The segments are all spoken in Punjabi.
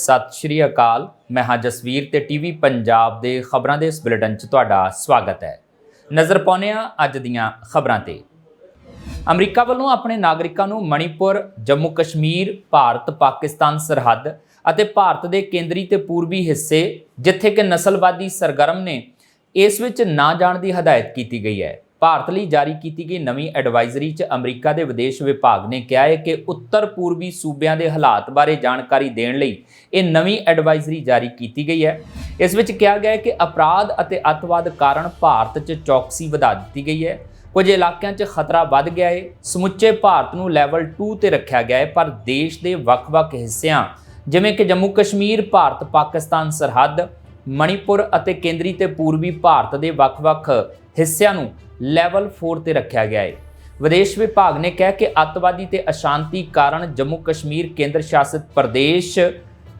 ਸਤਿ ਸ਼੍ਰੀ ਅਕਾਲ। ਮੈਂ ਹਾਂ ਜਸਵੀਰ ਤੇ ਟੀਵੀ ਪੰਜਾਬ ਦੇ ਖਬਰਾਂ ਦੇ ਇਸ ਬੁਲੇਟਿਨ 'ਚ ਤੁਹਾਡਾ ਸਵਾਗਤ ਹੈ। ਨਜ਼ਰ ਪਾਉਂਦੇ ਹਾਂ ਅੱਜ ਦੀਆਂ ਖਬਰਾਂ ਤੇ। ਅਮਰੀਕਾ ਵੱਲੋਂ ਆਪਣੇ ਨਾਗਰਿਕਾਂ ਨੂੰ ਮਣੀਪੁਰ, ਜੰਮੂ ਕਸ਼ਮੀਰ, ਭਾਰਤ, ਪਾਕਿਸਤਾਨ ਸਰਹੱਦ ਅਤੇ ਭਾਰਤ ਦੇ ਕੇਂਦਰੀ ਤੇ ਪੂਰਬੀ ਹਿੱਸੇ, ਜਿੱਥੇ ਕਿ ਨਸਲਵਾਦੀ ਸਰਗਰਮ ਨੇ, ਇਸ ਵਿੱਚ ਨਾ ਜਾਣ ਦੀ ਹਦਾਇਤ ਕੀਤੀ ਗਈ ਹੈ। ਭਾਰਤ ਲਈ ਜਾਰੀ ਕੀਤੀ ਗਈ ਨਵੀਂ ਐਡਵਾਈਜ਼ਰੀ 'ਚ ਅਮਰੀਕਾ ਦੇ ਵਿਦੇਸ਼ ਵਿਭਾਗ ਨੇ ਕਿਹਾ ਹੈ ਕਿ ਉੱਤਰ ਪੂਰਬੀ ਸੂਬਿਆਂ ਦੇ ਹਾਲਾਤ ਬਾਰੇ ਜਾਣਕਾਰੀ ਦੇਣ ਲਈ ਇਹ ਨਵੀਂ ਐਡਵਾਈਜ਼ਰੀ ਜਾਰੀ ਕੀਤੀ ਗਈ ਹੈ। ਇਸ ਵਿੱਚ ਕਿਹਾ ਗਿਆ ਹੈ ਕਿ ਅਪਰਾਧ ਅਤੇ ਅੱਤਵਾਦ ਕਾਰਨ ਭਾਰਤ 'ਚ ਚੌਕਸੀ ਵਧਾ ਦਿੱਤੀ ਗਈ ਹੈ। ਕੁਝ ਇਲਾਕਿਆਂ 'ਚ ਖਤਰਾ ਵੱਧ ਗਿਆ ਹੈ। ਸਮੁੱਚੇ ਭਾਰਤ ਨੂੰ ਲੈਵਲ 2 ਤੇ ਰੱਖਿਆ ਗਿਆ ਹੈ, ਪਰ ਦੇਸ਼ ਦੇ ਵੱਖ-ਵੱਖ ਹਿੱਸਿਆਂ, ਜਿਵੇਂ ਕਿ ਜੰਮੂ ਕਸ਼ਮੀਰ ਭਾਰਤ ਪਾਕਿਸਤਾਨ ਸਰਹੱਦ, ਮਣੀਪੁਰ ਅਤੇ ਕੇਂਦਰੀ ਤੇ ਪੂਰਬੀ ਭਾਰਤ ਦੇ ਵੱਖ-ਵੱਖ ਹਿੱਸਿਆਂ ਨੂੰ ਲੈਵਲ 4 ਤੇ ਰੱਖਿਆ ਗਿਆ ਹੈ ਵਿਦੇਸ਼ ਵਿਭਾਗ ਨੇ ਕਿਹਾ ਕਿ ਅੱਤਵਾਦੀ ਤੇ ਅਸ਼ਾਂਤੀ ਕਾਰਨ ਜੰਮੂ ਕਸ਼ਮੀਰ ਕੇਂਦਰ ਸ਼ਾਸਿਤ ਪ੍ਰਦੇਸ਼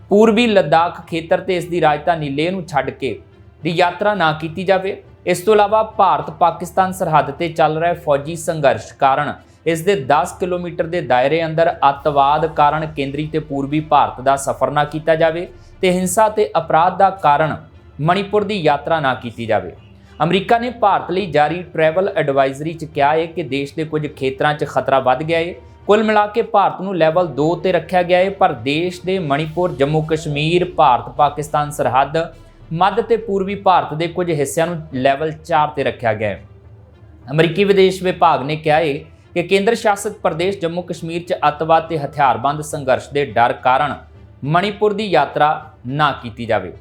ਪੂਰਬੀ ਲੱਦਾਖ ਖੇਤਰ ਤੇ ਇਸ ਦੀ ਰਾਜਧਾਨੀ ਲੇਹ ਨੂੰ ਛੱਡ ਕੇ ਦੀ ਯਾਤਰਾ ਨਾ ਕੀਤੀ ਜਾਵੇ। ਇਸ ਤੋਂ ਇਲਾਵਾ ਭਾਰਤ ਪਾਕਿਸਤਾਨ ਸਰਹੱਦ ਤੇ ਚੱਲ ਰਿਹਾ ਫੌਜੀ ਸੰਘਰਸ਼ ਕਾਰਨ ਇਸ ਦੇ 10 ਕਿਲੋਮੀਟਰ ਦੇ ਦਾਇਰੇ ਅੰਦਰ ਅੱਤਵਾਦ ਕਾਰਨ ਕੇਂਦਰੀ ਤੇ ਪੂਰਬੀ ਭਾਰਤ ਦਾ ਸਫ਼ਰ ਨਾ ਕੀਤਾ ਜਾਵੇ ਤੇ ਹਿੰਸਾ ਤੇ ਅਪਰਾਧ ਦਾ ਕਾਰਨ ਮਣੀਪੁਰ ਦੀ ਯਾਤਰਾ ਨਾ ਕੀਤੀ ਜਾਵੇ। ਅਮਰੀਕਾ ਨੇ ਭਾਰਤ ਲਈ ਜਾਰੀ ਟਰੈਵਲ ਐਡਵਾਈਜ਼ਰੀ 'ਚ ਕਿਹਾ ਹੈ ਕਿ ਦੇਸ਼ ਦੇ ਕੁਝ ਖੇਤਰਾਂ 'ਚ ਖਤਰਾ ਵੱਧ ਗਿਆ ਹੈ। ਕੁੱਲ ਮਿਲਾ ਕੇ ਭਾਰਤ ਨੂੰ ਲੈਵਲ 2 ਤੇ ਰੱਖਿਆ ਗਿਆ ਹੈ, ਪਰ ਦੇਸ਼ ਦੇ ਮਣੀਪੁਰ, ਜੰਮੂ ਕਸ਼ਮੀਰ, ਭਾਰਤ, ਪਾਕਿਸਤਾਨ ਸਰਹੱਦ, ਮੱਧ ਤੇ ਪੂਰਬੀ ਭਾਰਤ ਦੇ ਕੁਝ ਹਿੱਸਿਆਂ ਨੂੰ ਲੈਵਲ 4 ਤੇ ਰੱਖਿਆ ਗਿਆ ਹੈ। ਅਮਰੀਕੀ ਵਿਦੇਸ਼ ਵਿਭਾਗ ਨੇ ਕਿਹਾ ਹੈ ਕਿ ਕੇਂਦਰ ਸ਼ਾਸਿਤ ਪ੍ਰਦੇਸ਼ ਜੰਮੂ ਕਸ਼ਮੀਰ 'ਚ ਅੱਤਵਾਦ ਤੇ ਹਥਿਆਰਬੰਦ ਸੰਘਰਸ਼ ਦੇ ਡਰ ਕਾਰਨ ਮਣੀਪੁਰ ਦੀ ਯਾਤਰਾ ਨਾ ਕੀਤੀ ਜਾਵੇ।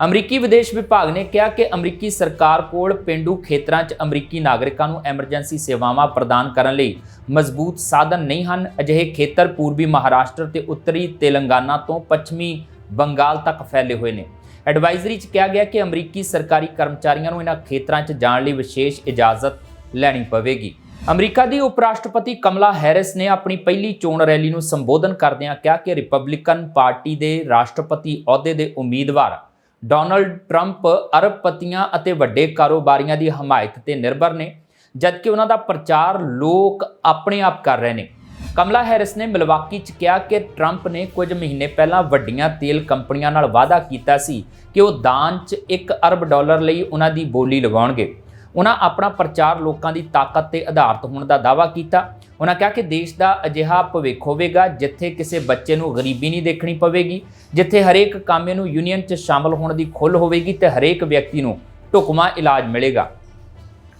ਅਮਰੀਕੀ ਵਿਦੇਸ਼ ਵਿਭਾਗ ਨੇ ਕਿਹਾ ਕਿ ਅਮਰੀਕੀ ਸਰਕਾਰ ਕੋਲ ਪਿੰਡੂ ਖੇਤਰਾਂ 'ਚ ਅਮਰੀਕੀ ਨਾਗਰਿਕਾਂ ਨੂੰ ਐਮਰਜੈਂਸੀ ਸੇਵਾਵਾਂ ਪ੍ਰਦਾਨ ਕਰਨ ਲਈ ਮਜ਼ਬੂਤ ਸਾਧਨ ਨਹੀਂ ਹਨ। ਅਜਿਹੇ ਖੇਤਰ ਪੂਰਬੀ ਮਹਾਰਾਸ਼ਟਰ ਤੇ ਉੱਤਰੀ ਤੇਲੰਗਾਨਾ ਤੋਂ ਪੱਛਮੀ ਬੰਗਾਲ ਤੱਕ ਫੈਲੇ ਹੋਏ ਨੇ। ਐਡਵਾਈਜ਼ਰੀ 'ਚ ਕਿਹਾ ਗਿਆ ਕਿ ਅਮਰੀਕੀ ਸਰਕਾਰੀ ਕਰਮਚਾਰੀਆਂ ਨੂੰ ਇਹਨਾਂ ਖੇਤਰਾਂ 'ਚ ਜਾਣ ਲਈ ਵਿਸ਼ੇਸ਼ ਇਜਾਜ਼ਤ ਲੈਣੀ ਪਵੇਗੀ। ਅਮਰੀਕਾ ਦੀ ਉਪ ਰਾਸ਼ਟਰਪਤੀ ਕਮਲਾ ਹੈਰਿਸ ਨੇ ਆਪਣੀ ਪਹਿਲੀ ਚੋਣ ਰੈਲੀ ਨੂੰ ਸੰਬੋਧਨ ਕਰਦਿਆਂ ਕਿਹਾ ਕਿ ਰਿਪਬਲਿਕਨ ਪਾਰਟੀ ਦੇ ਰਾਸ਼ਟਰਪਤੀ ਅਹੁਦੇ ਦੇ ਉਮੀਦਵਾਰ ਡੋਨਲਡ ਟਰੰਪ ਅਰਬਪਤੀਆਂ ਅਤੇ ਵੱਡੇ ਕਾਰੋਬਾਰੀਆਂ ਦੀ ਹਮਾਇਤ ਤੇ ਨਿਰਭਰ ਨੇ, ਜਦਕਿ ਉਹਨਾਂ ਦਾ ਪ੍ਰਚਾਰ ਲੋਕ ਆਪਣੇ ਆਪ ਕਰ ਰਹੇ ਨੇ। ਕਮਲਾ ਹੈਰਿਸ ਨੇ ਮਿਲਵਾਕੀ 'ਚ ਕਿਹਾ ਕਿ ਟਰੰਪ ਨੇ ਕੁਝ ਮਹੀਨੇ ਪਹਿਲਾਂ ਵੱਡੀਆਂ ਤੇਲ ਕੰਪਨੀਆਂ ਨਾਲ ਵਾਅਦਾ ਕੀਤਾ ਸੀ ਕਿ ਉਹ ਦਾਨ 'ਚ 1 ਅਰਬ ਡਾਲਰ ਲਈ ਉਹਨਾਂ ਦੀ ਬੋਲੀ ਲਗਾਉਣਗੇ। ਉਹਨਾਂ ਆਪਣਾ ਪ੍ਰਚਾਰ ਲੋਕਾਂ ਦੀ ਤਾਕਤ ਤੇ ਆਧਾਰਿਤ ਹੋਣ ਦਾ ਦਾਅਵਾ ਕੀਤਾ। ਉਹਨਾਂ ਕਿਹਾ ਕਿ ਦੇਸ਼ ਦਾ ਅਜਿਹਾ ਭਵਿੱਖ ਹੋਵੇਗਾ ਜਿੱਥੇ ਕਿਸੇ ਬੱਚੇ ਨੂੰ ਗਰੀਬੀ ਨਹੀਂ ਦੇਖਣੀ ਪਵੇਗੀ, ਜਿੱਥੇ ਹਰੇਕ ਕਾਮੇ ਨੂੰ ਯੂਨੀਅਨ 'ਚ ਸ਼ਾਮਲ ਹੋਣ ਦੀ ਖੁੱਲ੍ਹ ਹੋਵੇਗੀ ਤੇ ਹਰੇਕ ਵਿਅਕਤੀ ਨੂੰ ਢੁਕਵਾਂ ਇਲਾਜ ਮਿਲੇਗਾ।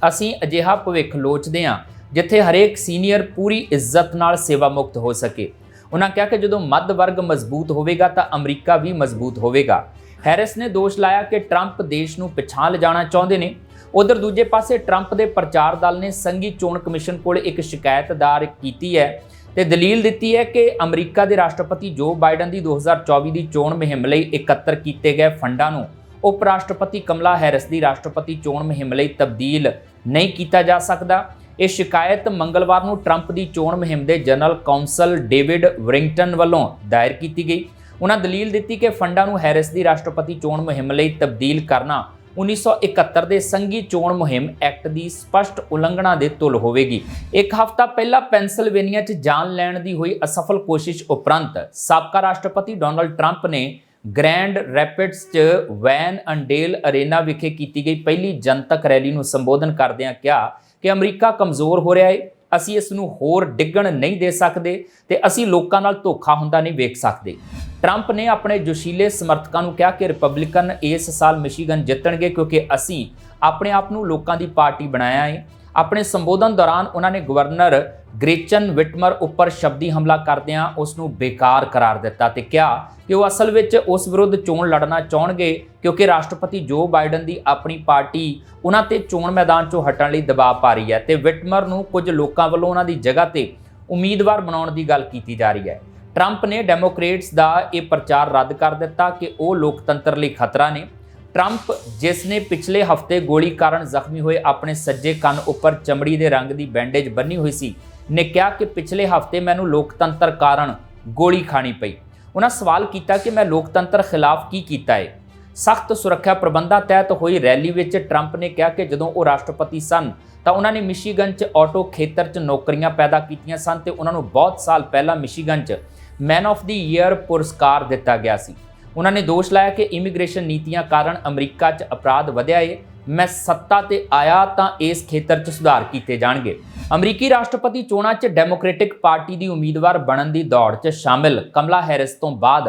ਅਸੀਂ ਅਜਿਹਾ ਭਵਿੱਖ ਲੋਚਦੇ ਹਾਂ ਜਿੱਥੇ ਹਰੇਕ ਸੀਨੀਅਰ ਪੂਰੀ ਇੱਜ਼ਤ ਨਾਲ ਸੇਵਾ ਮੁਕਤ ਹੋ ਸਕੇ। ਉਹਨਾਂ ਕਿਹਾ ਕਿ ਜਦੋਂ ਮੱਧ ਵਰਗ ਮਜ਼ਬੂਤ ਹੋਵੇਗਾ ਤਾਂ ਅਮਰੀਕਾ ਵੀ ਮਜ਼ਬੂਤ ਹੋਵੇਗਾ। ਹੈਰਿਸ ਨੇ ਦੋਸ਼ ਲਾਇਆ ਕਿ ਟਰੰਪ ਦੇਸ਼ ਨੂੰ ਪਿਛਾਂ ਲਿਜਾਣਾ ਚਾਹੁੰਦੇ ਨੇ। ਉਧਰ ਦੂਜੇ ਪਾਸੇ ਟਰੰਪ ਦੇ ਪ੍ਰਚਾਰ ਦਲ ਨੇ ਸੰਘੀ ਚੋਣ ਕਮਿਸ਼ਨ ਕੋਲ ਇੱਕ ਸ਼ਿਕਾਇਤ ਦਾਇਰ ਕੀਤੀ ਹੈ ਤੇ ਦਲੀਲ ਦਿੱਤੀ ਹੈ ਕਿ ਅਮਰੀਕਾ ਦੇ ਰਾਸ਼ਟਰਪਤੀ ਜੋ ਬਾਈਡਨ ਦੀ 2024 ਦੀ ਚੋਣ ਮੁਹਿੰਮ ਲਈ ਇਕੱਤਰ ਕੀਤੇ ਗਏ ਫੰਡਾਂ ਨੂੰ ਉਪ ਰਾਸ਼ਟਰਪਤੀ ਕਮਲਾ ਹੈਰਿਸ ਦੀ ਰਾਸ਼ਟਰਪਤੀ ਚੋਣ ਮੁਹਿੰਮ ਲਈ ਤਬਦੀਲ ਨਹੀਂ ਕੀਤਾ ਜਾ ਸਕਦਾ। ਇਹ ਸ਼ਿਕਾਇਤ ਮੰਗਲਵਾਰ ਨੂੰ ਟਰੰਪ ਦੀ ਚੋਣ ਮੁਹਿੰਮ ਦੇ ਜਨਰਲ ਕਾਉਂਸਲ ਡੇਵਿਡ ਵਰਿੰਗਟਨ ਵੱਲੋਂ ਦਾਇਰ ਕੀਤੀ ਗਈ। ਉਹਨਾਂ ਦਲੀਲ ਦਿੱਤੀ ਕਿ ਫੰਡਾਂ ਨੂੰ ਹੈਰਿਸ ਦੀ ਰਾਸ਼ਟਰਪਤੀ ਚੋਣ ਮੁਹਿੰਮ ਲਈ ਤਬਦੀਲ ਕਰਨਾ 1971 ਦੇ ਸੰਘੀ ਚੋਣ ਮੁਹਿੰਮ ਐਕਟ ਦੀ ਸਪਸ਼ਟ ਉਲੰਘਣਾ ਦੇ ਤੁਲ ਹੋਵੇਗੀ। ਇੱਕ ਹਫ਼ਤਾ ਪਹਿਲਾਂ ਪੈਨਸਿਲਵੇਨੀਆ 'ਚ ਜਾਨ ਲੈਣ ਦੀ ਹੋਈ ਅਸਫਲ ਕੋਸ਼ਿਸ਼ ਉਪਰੰਤ ਸਾਬਕਾ ਰਾਸ਼ਟਰਪਤੀ ਡੋਨਲਡ ਟਰੰਪ ਨੇ ਗ੍ਰੈਂਡ ਰੈਪਿਡਸ 'ਚ ਵੈਨ ਅੰਡੇਲ ਅਰੇਨਾ ਵਿਖੇ ਕੀਤੀ ਗਈ ਪਹਿਲੀ ਜਨਤਕ ਰੈਲੀ ਨੂੰ ਸੰਬੋਧਨ ਕਰਦਿਆਂ ਕਿਹਾ ਕਿ ਅਮਰੀਕਾ ਕਮਜ਼ੋਰ ਹੋ ਰਿਹਾ ਹੈ ਅਸੀਂ ਇਸ ਨੂੰ ਹੋਰ ਡਿੱਗਣ ਨਹੀਂ ਦੇ ਸਕਦੇ ਤੇ ਅਸੀਂ ਲੋਕਾਂ ਨਾਲ ਧੋਖਾ ਹੁੰਦਾ ਨਹੀਂ ਵੇਖ ਸਕਦੇ। ਟਰੰਪ ਨੇ ਆਪਣੇ ਜੋਸ਼ੀਲੇ ਸਮਰਥਕਾਂ ਨੂੰ ਕਿਹਾ ਕਿ ਰਿਪਬਲਿਕਨ ਇਸ ਸਾਲ ਮਿਸ਼ੀਗਨ ਜਿੱਤਣਗੇ ਕਿਉਂਕਿ ਅਸੀਂ ਆਪਣੇ ਆਪ ਨੂੰ ਲੋਕਾਂ ਦੀ ਪਾਰਟੀ ਬਣਾਇਆ ਹੈ। ਆਪਣੇ ਸੰਬੋਧਨ ਦੌਰਾਨ ਉਹਨਾਂ ਨੇ ਗਵਰਨਰ ਗ੍ਰੇਚਨ ਵਿਟਮਰ ਉੱਪਰ ਸ਼ਬਦੀ ਹਮਲਾ ਕਰਦਿਆਂ ਉਸ ਨੂੰ ਬੇਕਾਰ ਕਰਾਰ ਦਿੱਤਾ ਤੇ ਕਿਹਾ ਕਿ ਉਹ ਅਸਲ ਵਿੱਚ ਉਸ ਵਿਰੁੱਧ ਚੋਣ ਲੜਨਾ ਚਾਹਣਗੇ ਕਿਉਂਕਿ ਰਾਸ਼ਟਰਪਤੀ ਜੋ ਬਾਈਡਨ ਦੀ ਆਪਣੀ ਪਾਰਟੀ ਉਹਨਾਂ ਤੇ ਚੋਣ ਮੈਦਾਨ 'ਚੋਂ ਹਟਣ ਲਈ ਦਬਾਅ ਪਾ ਰਹੀ ਹੈ ਤੇ ਵਿਟਮਰ ਨੂੰ ਕੁਝ ਲੋਕਾਂ ਵੱਲੋਂ ਉਹਨਾਂ ਦੀ ਜਗ੍ਹਾ ਤੇ ਉਮੀਦਵਾਰ ਬਣਾਉਣ ਦੀ ਗੱਲ ਕੀਤੀ ਜਾ ਰਹੀ ਹੈ। ਟਰੰਪ ਨੇ ਡੈਮੋਕ੍ਰੇਟਸ ਦਾ ਇਹ ਪ੍ਰਚਾਰ ਰੱਦ ਕਰ ਦਿੱਤਾ ਕਿ ਉਹ ਲੋਕਤੰਤਰ ਲਈ ਖਤਰਾ ਨੇ। ਟਰੰਪ, ਜਿਸ ਨੇ ਪਿਛਲੇ ਹਫ਼ਤੇ ਗੋਲੀ ਕਾਰਨ ਜ਼ਖਮੀ ਹੋਏ ਆਪਣੇ ਸੱਜੇ ਕੰਨ ਉੱਪਰ ਚਮੜੀ ਦੇ ਰੰਗ ਦੀ ਬੈਂਡੇਜ ਬੰਨੀ ਹੋਈ ਸੀ, ਨੇ ਕਿਹਾ ਕਿ ਪਿਛਲੇ ਹਫ਼ਤੇ ਮੈਨੂੰ ਲੋਕਤੰਤਰ ਕਾਰਨ ਗੋਲੀ ਖਾਣੀ ਪਈ। ਉਹਨਾਂ ਸਵਾਲ ਕੀਤਾ ਕਿ ਮੈਂ ਲੋਕਤੰਤਰ ਖਿਲਾਫ ਕੀ ਕੀਤਾ ਹੈ ਸਖਤ ਸੁਰੱਖਿਆ ਪ੍ਰਬੰਧਾਂ ਤਹਿਤ ਹੋਈ ਰੈਲੀ ਵਿੱਚ ਟਰੰਪ ਨੇ ਕਿਹਾ ਕਿ ਜਦੋਂ ਉਹ ਰਾਸ਼ਟਰਪਤੀ ਸਨ, ਤਾਂ ਉਹਨਾਂ ਨੇ ਮਿਸ਼ੀਗਨ 'ਚ ਆਟੋ ਖੇਤਰ 'ਚ ਨੌਕਰੀਆਂ ਪੈਦਾ ਕੀਤੀਆਂ ਸਨ ਤੇ ਉਹਨਾਂ ਨੂੰ ਬਹੁਤ ਸਾਲ ਪਹਿਲਾਂ ਮਿਸ਼ੀਗਨ 'ਚ ਮੈਨ ਆਫ ਦੀ ਈਅਰ ਪੁਰਸਕਾਰ ਦਿੱਤਾ ਗਿਆ ਸੀ। ਉਹਨਾਂ ਨੇ ਦੋਸ਼ ਲਾਇਆ ਕਿ ਇਮੀਗ੍ਰੇਸ਼ਨ ਨੀਤੀਆਂ ਕਾਰਨ ਅਮਰੀਕਾ 'ਚ ਅਪਰਾਧ ਵਧਿਆ ਏ। ਮੈਂ ਸੱਤਾ ਤੇ ਆਇਆ ਤਾਂ ਇਸ ਖੇਤਰ 'ਚ ਸੁਧਾਰ ਕੀਤੇ ਜਾਣਗੇ। ਅਮਰੀਕੀ ਰਾਸ਼ਟਰਪਤੀ ਚੋਣਾਂ 'ਚ ਡੈਮੋਕ੍ਰੈਟਿਕ ਪਾਰਟੀ ਦੀ ਉਮੀਦਵਾਰ ਬਣਨ ਦੀ ਦੌੜ 'ਚ ਸ਼ਾਮਿਲ। ਕਮਲਾ ਹੈਰਿਸ ਤੋਂ ਬਾਅਦ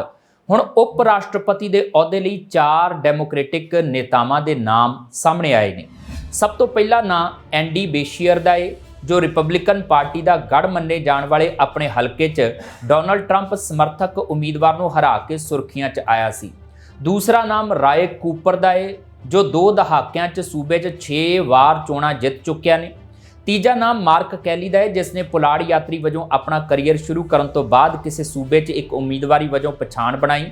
ਹੁਣ ਉਪ ਰਾਸ਼ਟਰਪਤੀ ਦੇ ਅਹੁਦੇ ਲਈ ਚਾਰ ਡੈਮੋਕ੍ਰੈਟਿਕ ਨੇਤਾਵਾਂ ਦੇ ਨਾਮ ਸਾਹਮਣੇ ਆਏ ਨੇ। ਸਭ ਤੋਂ ਪਹਿਲਾ ਨਾਂ ਐਂਡੀ ਬੇਸ਼ੀਅਰ ਦਾ ਏ। ਜੋ ਰਿਪਬਲਿਕਨ ਪਾਰਟੀ ਦਾ ਗੜ ਮੰਨੇ ਜਾਣ ਵਾਲੇ ਆਪਣੇ ਹਲਕੇ 'ਚ ਡੋਨਲਡ ਟਰੰਪ ਸਮਰਥਕ ਉਮੀਦਵਾਰ ਨੂੰ ਹਰਾ ਕੇ ਸੁਰਖੀਆਂ 'ਚ ਆਇਆ ਸੀ। ਦੂਸਰਾ ਨਾਮ ਰਾਏ ਕੂਪਰ ਦਾ ਏ, ਜੋ ਦੋ ਦਹਾਕਿਆਂ 'ਚ ਸੂਬੇ 'ਚ 6 ਵਾਰ ਚੋਣਾਂ ਜਿੱਤ ਚੁੱਕਿਆ ਨੇ। ਤੀਜਾ ਨਾਮ ਮਾਰਕ ਕੈਲੀ ਦਾ ਹੈ ਜਿਸ ਨੇ ਪੁਲਾੜ ਯਾਤਰੀ ਵਜੋਂ ਆਪਣਾ ਕੈਰੀਅਰ ਸ਼ੁਰੂ ਕਰਨ ਤੋਂ ਬਾਅਦ ਕਿਸੇ ਸੂਬੇ 'ਚ ਇੱਕ ਉਮੀਦਵਾਰੀ ਵਜੋਂ ਪਛਾਣ ਬਣਾਈ।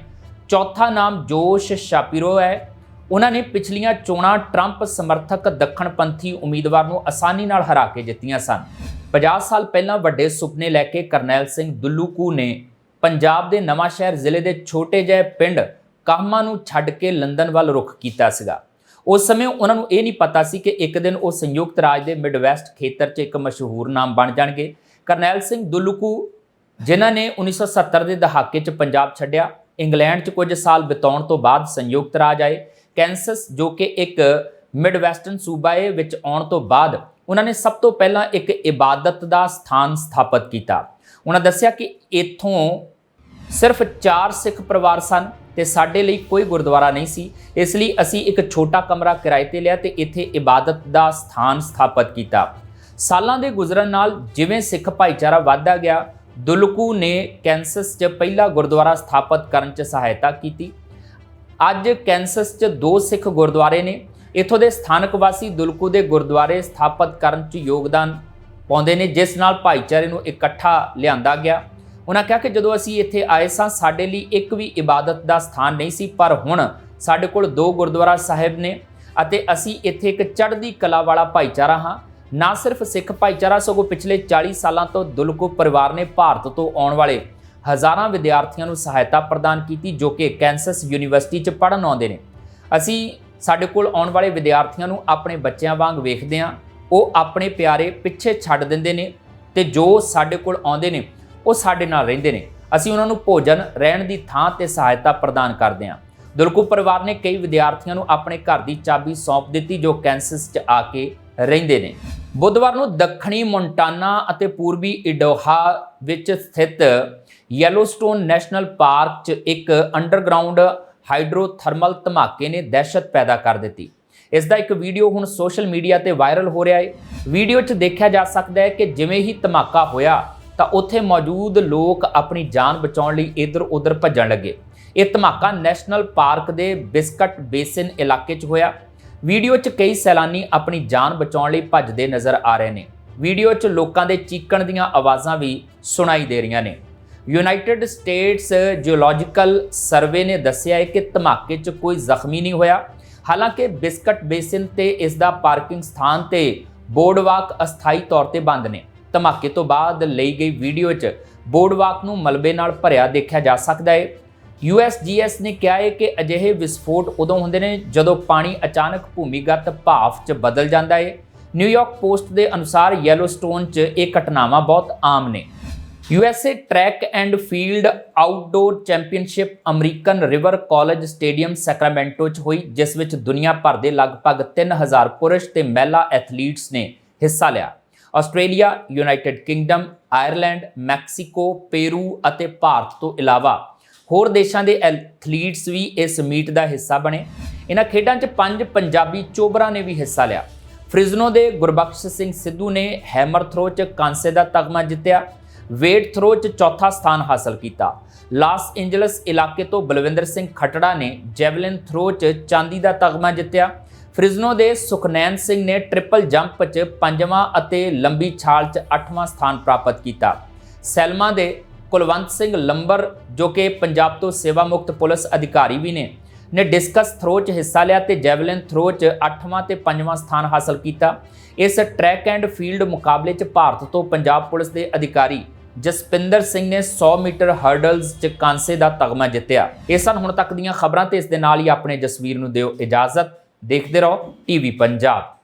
ਚੌਥਾ ਨਾਮ ਜੋਸ਼ ਸ਼ਾਪਿਰੋ ਹੈ ਉਹਨਾਂ ਨੇ ਪਿਛਲੀਆਂ ਚੋਣਾਂ ਟਰੰਪ ਸਮਰਥਕ ਦੱਖਣਪੰਥੀ ਉਮੀਦਵਾਰ ਨੂੰ ਆਸਾਨੀ ਨਾਲ ਹਰਾ ਕੇ ਜਿੱਤੀਆਂ ਸਨ। 50 ਸਾਲ ਪਹਿਲਾਂ ਵੱਡੇ ਸੁਪਨੇ ਲੈ ਕੇ ਕਰਨੈਲ ਸਿੰਘ ਦੁੱਲੂਕੂ ਨੇ ਪੰਜਾਬ ਦੇ ਨਵਾਂ ਸ਼ਹਿਰ ਜ਼ਿਲ੍ਹੇ ਦੇ ਛੋਟੇ ਜਿਹੇ ਪਿੰਡ ਕਾਹਮਾ ਨੂੰ ਛੱਡ ਕੇ ਲੰਡਨ ਵੱਲ ਰੁਖ ਕੀਤਾ ਸੀਗਾ। ਉਸ ਸਮੇਂ ਉਹਨਾਂ ਨੂੰ ਇਹ ਨਹੀਂ ਪਤਾ ਸੀ ਕਿ ਇੱਕ ਦਿਨ ਉਹ ਸੰਯੁਕਤ ਰਾਜ ਦੇ ਮਿਡਵੈਸਟ ਖੇਤਰ 'ਚ ਇੱਕ ਮਸ਼ਹੂਰ ਨਾਮ ਬਣ ਜਾਣਗੇ। ਕਰਨੈਲ ਸਿੰਘ ਦੁੱਲੂਕੂ, ਜਿਨ੍ਹਾਂ ਨੇ 1970 ਦੇ ਦਹਾਕੇ 'ਚ ਪੰਜਾਬ ਛੱਡਿਆ, ਇੰਗਲੈਂਡ 'ਚ ਕੁਝ ਸਾਲ ਬਿਤਾਉਣ ਤੋਂ ਬਾਅਦ ਸੰਯੁਕਤ ਰਾਜ ਆਏ। ਕੈਂਸਸ ਜੋ ਕਿ ਇੱਕ ਮਿਡਵੈਸਟਰਨ ਸੂਬਾ ਹੈ ਵਿੱਚ ਆਉਣ ਤੋਂ ਬਾਅਦ ਉਹਨਾਂ ਨੇ ਸਭ ਤੋਂ ਪਹਿਲਾਂ ਇੱਕ ਇਬਾਦਤ ਦਾ ਸਥਾਨ ਸਥਾਪਿਤ ਕੀਤਾ। ਉਹਨਾਂ ਦੱਸਿਆ ਕਿ ਇੱਥੋਂ ਸਿਰਫ 4 ਸਿੱਖ ਪਰਿਵਾਰ ਸਨ ਤੇ ਸਾਡੇ ਲਈ ਕੋਈ ਗੁਰਦੁਆਰਾ ਨਹੀਂ ਸੀ। ਇਸ ਲਈ ਅਸੀਂ ਇੱਕ ਛੋਟਾ ਕਮਰਾ ਕਿਰਾਏ ਤੇ ਲਿਆ ਤੇ ਇੱਥੇ ਇਬਾਦਤ ਦਾ ਸਥਾਨ ਸਥਾਪਿਤ ਕੀਤਾ। ਸਾਲਾਂ ਦੇ ਗੁਜ਼ਰਨ ਨਾਲ ਜਿਵੇਂ ਸਿੱਖ ਭਾਈਚਾਰਾ ਵਧਦਾ ਗਿਆ, ਦੁਲਕੂ ਨੇ ਕੈਂਸਸ 'ਚ ਪਹਿਲਾ ਗੁਰਦੁਆਰਾ ਸਥਾਪਿਤ ਕਰਨ 'ਚ ਸਹਾਇਤਾ ਕੀਤੀ ਅੱਜ ਕੈਂਸਸ 'ਚ ਦੋ ਸਿੱਖ ਗੁਰਦੁਆਰੇ ਨੇ। ਇੱਥੋਂ ਦੇ ਸਥਾਨਕ ਵਾਸੀ ਦੁਲਕੂ ਦੇ ਗੁਰਦੁਆਰੇ ਸਥਾਪਿਤ ਕਰਨ 'ਚ ਯੋਗਦਾਨ ਪਾਉਂਦੇ ਨੇ, ਜਿਸ ਨਾਲ ਭਾਈਚਾਰੇ ਨੂੰ ਇਕੱਠਾ ਲਿਆਂਦਾ ਗਿਆ। ਉਹਨਾਂ ਕਿਹਾ ਕਿ ਜਦੋਂ ਅਸੀਂ ਇੱਥੇ ਆਏ ਸਾਂ, ਸਾਡੇ ਲਈ ਇੱਕ ਵੀ ਇਬਾਦਤ ਦਾ ਸਥਾਨ ਨਹੀਂ ਸੀ, ਪਰ ਹੁਣ ਸਾਡੇ ਕੋਲ ਦੋ ਗੁਰਦੁਆਰਾ ਸਾਹਿਬ ਨੇ ਅਤੇ ਅਸੀਂ ਇੱਥੇ ਇੱਕ ਚੜ੍ਹਦੀ ਕਲਾ ਵਾਲਾ ਭਾਈਚਾਰਾ ਹਾਂ। ਨਾ ਸਿਰਫ ਸਿੱਖ ਭਾਈਚਾਰਾ, ਸਗੋਂ ਪਿਛਲੇ 40 ਸਾਲਾਂ ਤੋਂ ਦੁਲਕੂ ਪਰਿਵਾਰ ਨੇ ਭਾਰਤ ਤੋਂ ਆਉਣ ਵਾਲੇ ਹਜ਼ਾਰਾਂ ਵਿਦਿਆਰਥੀਆਂ ਨੂੰ ਸਹਾਇਤਾ ਪ੍ਰਦਾਨ ਕੀਤੀ ਜੋ ਕਿ ਕੈਂਸਸ ਯੂਨੀਵਰਸਿਟੀ 'ਚ ਪੜ੍ਹਨ ਆਉਂਦੇ ਨੇ। ਅਸੀਂ ਸਾਡੇ ਕੋਲ ਆਉਣ ਵਾਲੇ ਵਿਦਿਆਰਥੀਆਂ ਨੂੰ ਆਪਣੇ ਬੱਚਿਆਂ ਵਾਂਗ ਵੇਖਦੇ ਹਾਂ। ਉਹ ਆਪਣੇ ਪਿਆਰੇ ਪਿੱਛੇ ਛੱਡ ਦਿੰਦੇ ਨੇ ਤੇ ਜੋ ਸਾਡੇ ਕੋਲ ਆਉਂਦੇ ਨੇ, ਉਹ ਸਾਡੇ ਨਾਲ ਰਹਿੰਦੇ ਨੇ। ਅਸੀਂ ਉਹਨਾਂ ਨੂੰ ਭੋਜਨ, ਰਹਿਣ ਦੀ ਥਾਂ ਤੇ ਸਹਾਇਤਾ ਪ੍ਰਦਾਨ ਕਰਦੇ ਹਾਂ। ਦੁਲਕੂ ਪਰਿਵਾਰ ਨੇ ਕਈ ਵਿਦਿਆਰਥੀਆਂ ਨੂੰ ਆਪਣੇ ਘਰ ਦੀ ਚਾਬੀ ਸੌਂਪ ਦਿੱਤੀ ਜੋ ਕੈਂਸਸ 'ਚ ਆ ਕੇ ਰਹਿੰਦੇ ਨੇ। ਬੁੱਧਵਾਰ ਨੂੰ ਦੱਖਣੀ ਮੋਂਟਾਨਾ ਅਤੇ ਪੂਰਬੀ ਇਡੋਹਾ ਵਿੱਚ ਸਥਿਤ ਯੈਲੋਸਟੋਨ ਨੈਸ਼ਨਲ ਪਾਰਕ 'ਚ ਇੱਕ ਅੰਡਰਗਰਾਉਂਡ ਹਾਈਡਰੋਥਰਮਲ ਧਮਾਕੇ ਨੇ ਦਹਿਸ਼ਤ ਪੈਦਾ ਕਰ ਦਿੱਤੀ। ਇਸ ਦਾ ਇੱਕ ਵੀਡੀਓ ਹੁਣ ਸੋਸ਼ਲ ਮੀਡੀਆ ਤੇ ਵਾਇਰਲ ਹੋ ਰਿਹਾ ਹੈ ਵੀਡੀਓ 'ਚ ਦੇਖਿਆ ਜਾ ਸਕਦਾ ਹੈ ਕਿ ਜਿਵੇਂ ਹੀ ਧਮਾਕਾ ਹੋਇਆ, ਤਾਂ ਉੱਥੇ ਮੌਜੂਦ ਲੋਕ ਆਪਣੀ ਜਾਨ ਬਚਾਉਣ ਲਈ ਇੱਧਰ-ਉੱਧਰ ਭੱਜਣ ਲੱਗੇ। ਇਹ ਧਮਾਕਾ ਨੈਸ਼ਨਲ ਪਾਰਕ ਦੇ ਬਿਸਕਟ ਬੇਸਿਨ ਇਲਾਕੇ 'ਚ ਹੋਇਆ। ਵੀਡੀਓ 'ਚ ਕਈ ਸੈਲਾਨੀ ਆਪਣੀ ਜਾਨ ਬਚਾਉਣ ਲਈ ਭੱਜਦੇ ਨਜ਼ਰ ਆ ਰਹੇ ਨੇ। ਵੀਡੀਓ 'ਚ ਲੋਕਾਂ ਦੇ ਚੀਕਣ ਦੀਆਂ ਆਵਾਜ਼ਾਂ ਵੀ ਸੁਣਾਈ ਦੇ ਰਹੀਆਂ ਨੇ। ਯੂਨਾਈਟਿਡ ਸਟੇਟਸ ਜਿਓਲੋਜੀਕਲ ਸਰਵੇ ਨੇ ਦੱਸਿਆ ਹੈ ਕਿ ਧਮਾਕੇ 'ਚ ਕੋਈ ਜ਼ਖਮੀ ਨਹੀਂ ਹੋਇਆ। ਹਾਲਾਂਕਿ ਬਿਸਕਟ ਬੇਸਿਨ ਤੇ ਇਸ ਦਾ ਪਾਰਕਿੰਗ ਸਥਾਨ ਤੇ ਬੋਰਡਵਾਕ ਅਸਥਾਈ ਤੌਰ ਤੇ ਬੰਦ ਨੇ। ਧਮਾਕੇ ਤੋਂ ਬਾਅਦ ਲਈ ਗਈ ਵੀਡੀਓ 'ਚ ਬੋਰਡਵਾਕ ਨੂੰ ਮਲਬੇ ਨਾਲ ਭਰਿਆ ਦੇਖਿਆ ਜਾ ਸਕਦਾ ਹੈ। USGS ਨੇ ਕਿਹਾ ਹੈ ਕਿ ਅਜਿਹੇ ਵਿਸਫੋਟ ਉਦੋਂ ਹੁੰਦੇ ਨੇ ਜਦੋਂ ਪਾਣੀ ਅਚਾਨਕ ਭੂਮੀਗਤ ਭਾਫ 'ਚ ਬਦਲ ਜਾਂਦਾ ਹੈ। ਨਿਊਯਾਰਕ ਪੋਸਟ ਦੇ ਅਨੁਸਾਰ ਯੈਲੋਸਟੋਨ 'ਚ ਇਹ ਘਟਨਾਵਾਂ ਬਹੁਤ ਆਮ ਨੇ। USA track and field outdoor championship American River College stadium Sacramento 'ਚ ਹੋਈ, ਜਿਸ ਵਿੱਚ ਦੁਨੀਆ ਭਰ ਦੇ ਲਗਭਗ 3000 ਪੁਰਸ਼ ਤੇ ਮਹਿਲਾ ਐਥਲੀਟਸ ਨੇ ਹਿੱਸਾ ਲਿਆ। Australia, United Kingdom, Ireland, Mexico, Peru ਅਤੇ ਭਾਰਤ ਤੋਂ ਇਲਾਵਾ ਹੋਰ ਦੇਸ਼ਾਂ ਦੇ ਐਥਲੀਟਸ ਵੀ ਇਸ ਮੀਟ ਦਾ ਹਿੱਸਾ ਬਣੇ। ਇਹਨਾਂ ਖੇਡਾਂ 'ਚ ਪੰਜ ਪੰਜਾਬੀ ਚੋਬਰਾਂ ਨੇ ਵੀ ਹਿੱਸਾ ਲਿਆ। ਫ੍ਰਿਜ਼ਨੋ ਦੇ ਗੁਰਬਖਸ਼ ਸਿੰਘ ਸਿੱਧੂ ਨੇ ਹੈਮਰ ਥਰੋ 'ਚ ਕਾਂਸੇ ਦਾ ਤਗਮਾ ਜਿੱਤਿਆ। ਵੇਟ ਥਰੋ 'ਚ ਚੌਥਾ ਸਥਾਨ ਹਾਸਲ ਕੀਤਾ। ਲਾਸ ਐਂਜਲਸ ਇਲਾਕੇ ਤੋਂ ਬਲਵਿੰਦਰ ਸਿੰਘ ਖਟੜਾ ਨੇ ਜੈਵਲਿਨ ਥਰੋ 'ਚ ਚਾਂਦੀ ਦਾ ਤਗਮਾ ਜਿੱਤਿਆ। ਫ੍ਰਿਜ਼ਨੋ ਦੇ ਸੁਖਨੈਨ ਸਿੰਘ ਨੇ ਟ੍ਰਿਪਲ ਜੰਪ 'ਚ ਪੰਜਵਾਂ ਅਤੇ ਲੰਬੀ ਛਾਲ 'ਚ ਅੱਠਵਾਂ ਸਥਾਨ ਪ੍ਰਾਪਤ ਕੀਤਾ। ਸੈਲਮਾ ਦੇ ਕੁਲਵੰਤ ਸਿੰਘ ਲੰਬਰ, ਜੋ ਕਿ ਪੰਜਾਬ ਤੋਂ ਸੇਵਾ ਮੁਕਤ ਪੁਲਿਸ ਅਧਿਕਾਰੀ ਵੀ ਨੇ ਨੇ ਡਿਸਕਸ ਥਰੋ 'ਚ ਹਿੱਸਾ ਲਿਆ ਤੇ ਜੈਵਲਿਨ ਥਰੋ 'ਚ 8ਵਾਂ ਤੇ 5ਵਾਂ ਸਥਾਨ ਹਾਸਲ ਕੀਤਾ। ਇਸ ਟਰੈਕ ਐਂਡ ਫੀਲਡ ਮੁਕਾਬਲੇ 'ਚ ਭਾਰਤ ਤੋਂ ਪੰਜਾਬ ਪੁਲਿਸ ਦੇ ਅਧਿਕਾਰੀ ਜਸਪਿੰਦਰ ਸਿੰਘ ਨੇ 100 ਮੀਟਰ ਹਰਡਲਸ 'ਚ ਕਾਂਸੇ ਦਾ ਤਗਮਾ ਜਿੱਤਿਆ। ਇਹ ਸਨ ਹੁਣ ਤੱਕ ਦੀਆਂ ਖਬਰਾਂ ਤੇ ਇਸ ਦੇ ਨਾਲ ਹੀ ਆਪਣੇ ਜਸਵੀਰ ਨੂੰ ਦਿਓ ਇਜਾਜ਼ਤ। ਦੇਖਦੇ ਰਹੋ ਟੀਵੀ ਪੰਜਾਬ।